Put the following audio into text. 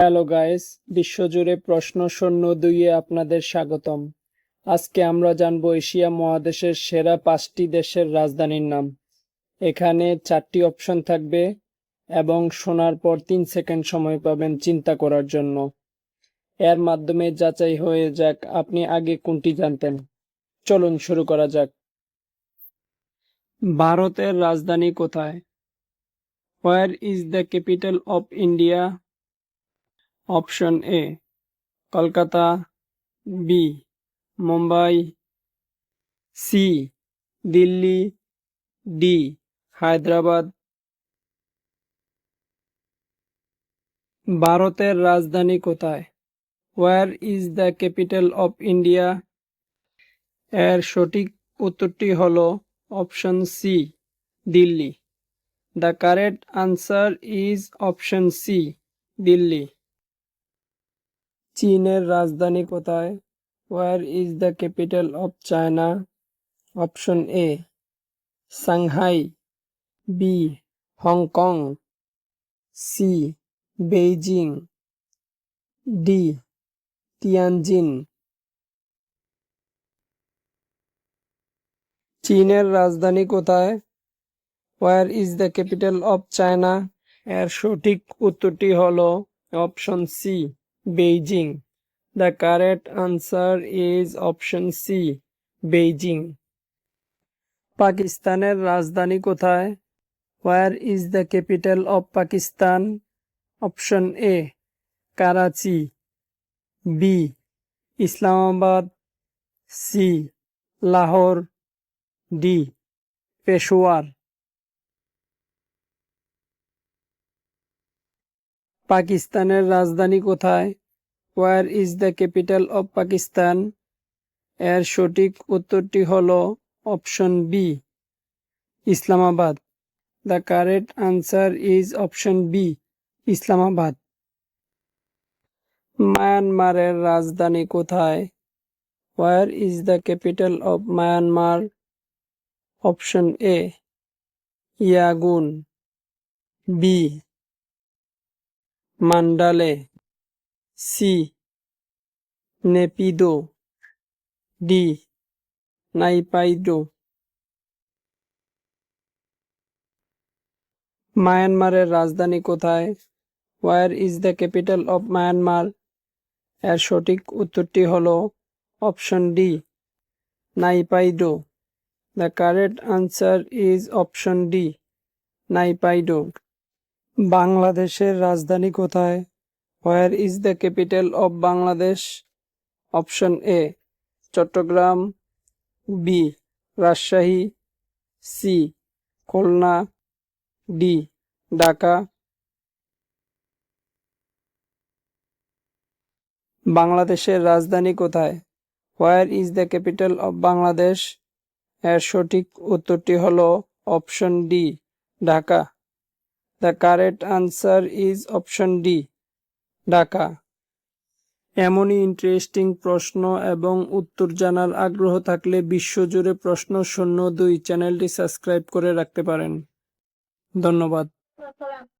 Hello guys, বিশ্বজুড়ে প্রশ্ন শূন্য দুইয়ে আপনাদের স্বাগতম। আজকে আমরা জানব এশিয়া মহাদেশের সেরা পাঁচটি দেশের রাজধানীর নাম। এখানে চারটি অপশন থাকবে এবং শোনার পর তিন সেকেন্ড সময় পাবেন চিন্তা করার জন্য। এর মাধ্যমে যাচাই হয়ে যাক আপনি আগে কোনটি জানতেন। চলুন শুরু করা যাক। ভারতের রাজধানী কোথায়? Where is the capital of India option A, Kolkata B Mumbai C Delhi D Hyderabad. ভারতের রাজধানী কোথায়? Where is the capital of India এর সঠিক উত্তরটি হল option C Delhi. The correct answer is option C Delhi. চীনের রাজধানী কোথায়? Where is the capital of China option A Shanghai B Hong Kong C Beijing D Tianjin চীনের রাজধানী কোথায়? Where is the capital of China এর সঠিক উত্তরটি হলো option C Beijing the correct answer is option C Beijing পাকিস্তানের রাজধানী কোথায়? Where is the capital of Pakistan option A Karachi B Islamabad C Lahore D Peshawar পাকিস্তানের রাজধানী কোথায়? Where is the capital of Pakistan এর সঠিক উত্তরটি হল option B Islamabad. The correct answer is option B Islamabad. মায়ানমারের রাজধানী কোথায়? Where is the capital of Myanmar option A Yangon B Mandalay C Naypyidaw D, Naypyidaw. মায়ানমারের রাজধানী কোথায়? Where is the capital of Myanmar এর সঠিক উত্তরটি হল option D, Naypyidaw. The correct answer is option D Naypyidaw. বাংলাদেশের রাজধানী কোথায়? Where is the capital of Bangladesh option A Chittagong B Rajshahi C Khulna D Dhaka বাংলাদেশের রাজধানী কোথায়? Where is the capital of Bangladesh এর সঠিক উত্তরটি হল option D Dhaka the correct answer is option D Dhaka এমনই interesting প্রশ্ন এবং উত্তর জানার আগ্রহ থাকলে বিশ্বজুড়ে প্রশ্ন শূন্য দুই চ্যানেলটি সাবস্ক্রাইব করে রাখতে পারেন। ধন্যবাদ।